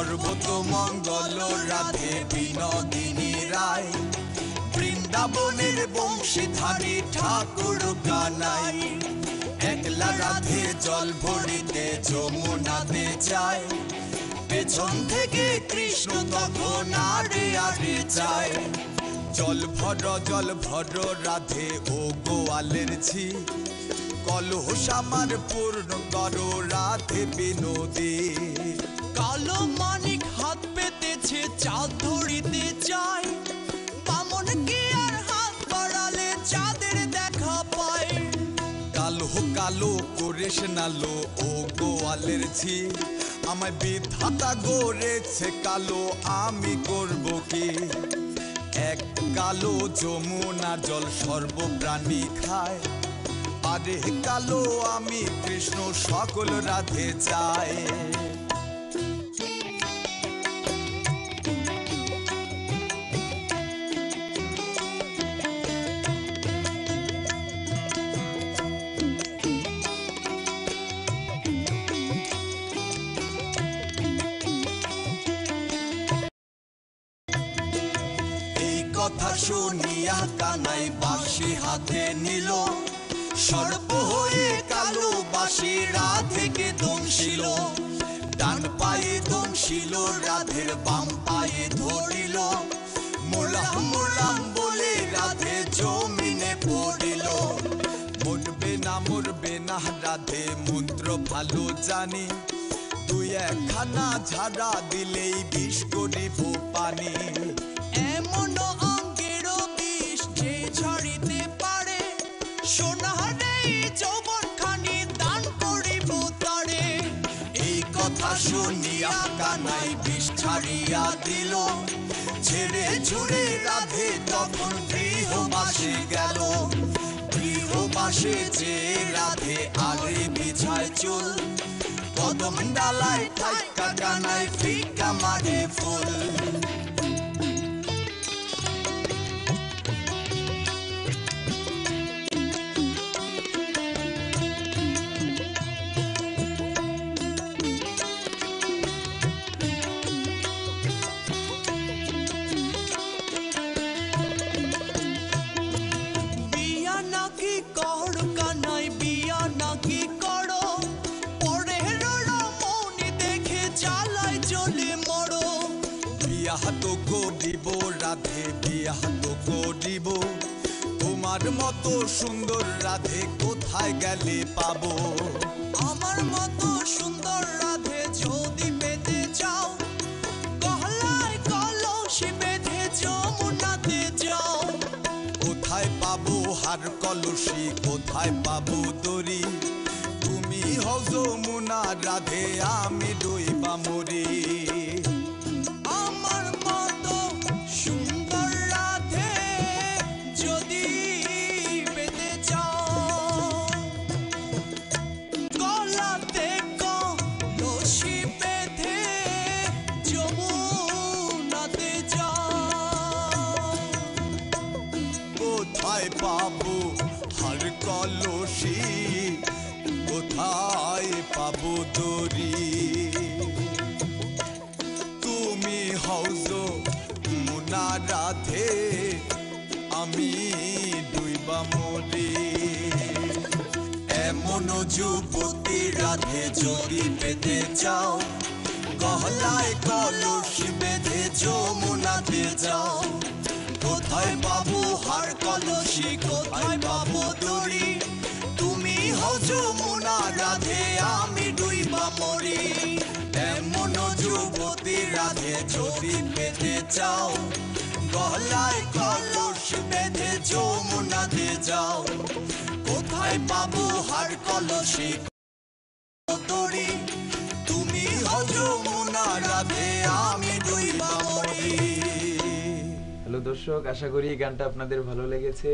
পর্বত মঙ্গল রাধে বিনোদিনী রায়। বৃন্দাবনের বংশীধারী ঠাকুর কানাই। একলা রাধে জল ভরিতে যমুনাতে যায় পেছন থেকে কৃষ্ণ তখন আরে আরে যায় জল ভর জল ভর, রাধে ও গোয়ালের ঝি। কলহ আমার পূর্ণ করো রাধে বিনোদী। কালো মানিক হাত পেতেছে, চাঁদ ধরিতে চায়। বামন কি আর হাত বাড়ালে, চাঁদের দেখা পায়। কালো কালো করিস নালো ও গোয়ালের ঝি। আমায় বিধাতা গড়েছে কালো, আমি করব কি? এক কালো যমুনা জল সর্বপ্রাণী খায়। আরে কালো আমি কৃষ্ণ সকল রাধে চাই। কথা শুনিয়া কানাই বাসি হাতে নিল। সর্প হয়ে কালো বাঁশি রাধেকে দংশিল। ডান পায়ে দংশিল, রাধের বাম পায়ে ধরিল। মোলাম মোলাম বলে রাধে জমিনে পড়িল। মরবে না মরবে না, রাধে মন্ত্র ভালো জানি। তুই একখানা ঝাড়া দিলেই বিষ করিব পানি। শুনিয়া কানাই বিষ ছাড়িয়া দিল। ছেড়ে ছুড়ে রাধে তখন গৃহবাসে গেল। গৃহবাসে যে রাধে আগে বিছায় চুল। কদম ডালায় ঠাইকা কানায় ফিকা মারে। মতো সুন্দর রাধে কোথায় গেলে পাবো? আমার মতো সুন্দর রাধে যদি পেতে চাও, গহলায় কলসি বেঁধে যমুনাতে যাও। কোথায় পাবো হার কলসি, কোথায় পাবো দড়ি? তুমি হও যমুনা রাধে, আমি ডইবা মরি পাবো হার কলসি কোথায় পাবো দড়ি? তুমি হৌজ মুনা রাধে আমি ডুইবা মরি। এমন যুবতী রাধে যদি পেতে চাও, গহলায় কলসি বেঁধে যমুনাতে যাও। রাধে, আমি ডুইবা মরি এমন যুবতী রাধে, যদি পেতে চাও, গলায় কলস বেঁধে যমুনাতে যাও। কোথায় পাবো হার কলসি দড়ি তুমি যমুনা রাধে, আমি ডুইবা মরি হ্যালো দর্শক, আশা করি গানটা আপনাদের ভালো লেগেছে।